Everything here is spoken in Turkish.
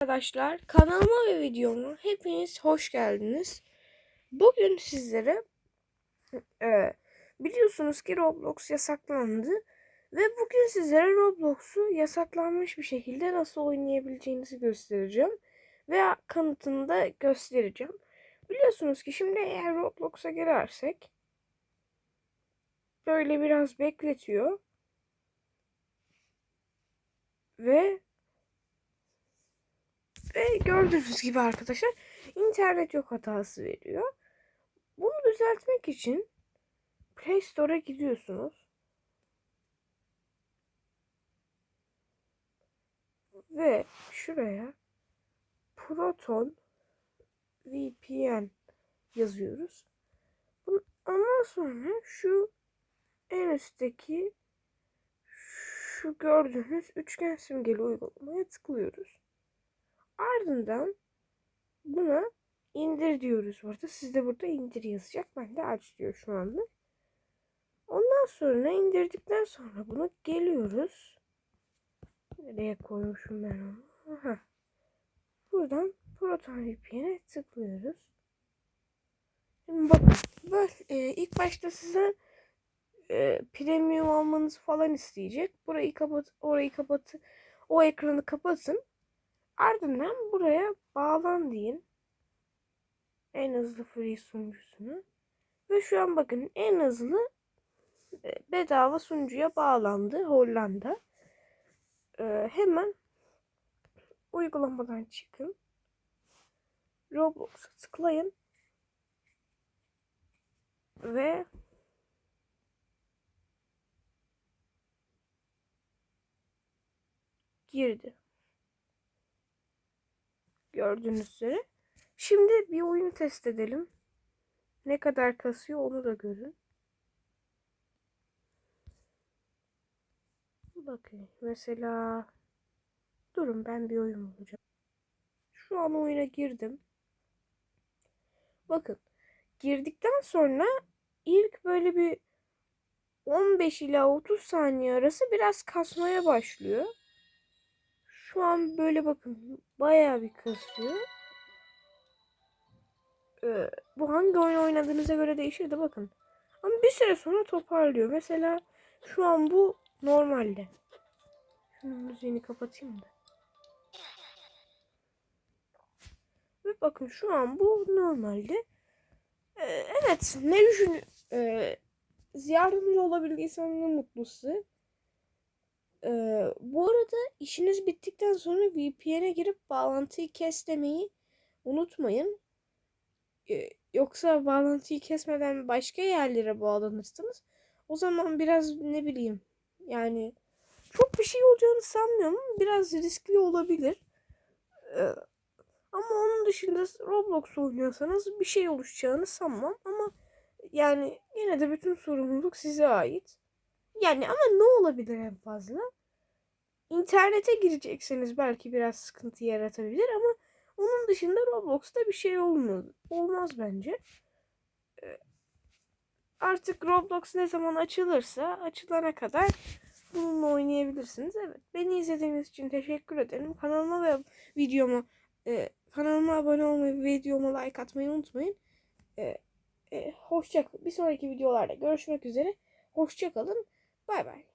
Arkadaşlar kanalıma ve videoma hepiniz hoş geldiniz. Bugün sizlere e, biliyorsunuz ki Roblox yasaklandı ve bugün sizlere Roblox'u yasaklanmış bir şekilde nasıl oynayabileceğinizi göstereceğim ve kanıtını da göstereceğim. Biliyorsunuz ki şimdi eğer Roblox'a girersek böyle biraz bekletiyor ve gördüğünüz gibi arkadaşlar internet yok hatası veriyor. Bunu düzeltmek için Play Store'a gidiyorsunuz. Ve şuraya Proton VPN yazıyoruz. Ondan sonra şu en üstteki şu gördüğünüz üçgen simgeli uygulamaya tıklıyoruz. Ardından buna indir diyoruz burada. Siz de burada indir yazacak. Ben de aç diyor şu anda. Ondan sonra indirdikten sonra bunu geliyoruz. Nereye koymuşum ben onu? Aha. Buradan Proton VPN'e tıklıyoruz. Şimdi bakın böyle e, ilk başta size e, premium almanızı falan isteyecek. Burayı kapat, orayı kapat, o ekranı kapatın. Ardından buraya bağlan deyin. En hızlı free sunucusunu. Ve şu an bakın en hızlı e, bedava sunucuya bağlandı Hollanda. Ee, hemen uygulamadan çıkın. Roblox'a tıklayın. Ve girdi. Gördüğünüz üzere. Şimdi bir oyun test edelim. Ne kadar kasıyor onu da görün. Bakın mesela durun ben bir oyun bulacağım. Şu an oyuna girdim. Bakın girdikten sonra ilk böyle bir 15 ila 30 saniye arası biraz kasmaya başlıyor. Şu an böyle bakın bayağı bir kasıyor. Ee, bu hangi oyun oynadığınıza göre değişir de bakın. Ama bir süre sonra toparlıyor. Mesela şu an bu normalde. Şunun müziğini kapatayım da. Ve bakın şu an bu normalde. Ee, evet ne düşün ee, yardımcı olabildiysem ne mutlu size. Ee, bu arada işiniz bittikten sonra VPN'e girip bağlantıyı kes demeyi unutmayın. Ee, yoksa bağlantıyı kesmeden başka yerlere bağlanırsınız. O zaman biraz ne bileyim yani çok bir şey olacağını sanmıyorum biraz riskli olabilir. Ee, ama onun dışında Roblox oynuyorsanız bir şey oluşacağını sanmam ama yani yine de bütün sorumluluk size ait. Yani ama ne olabilir en fazla? İnternete girecekseniz belki biraz sıkıntı yaratabilir ama onun dışında Roblox'ta bir şey olmaz. Olmaz bence. Ee, artık Roblox ne zaman açılırsa açılana kadar bununla oynayabilirsiniz. Evet. Beni izlediğiniz için teşekkür ederim. Kanalıma ve videomu e, kanalıma abone olmayı, videoma like atmayı unutmayın. E, e, hoşça Bir sonraki videolarda görüşmek üzere. Hoşça kalın. Bay bay.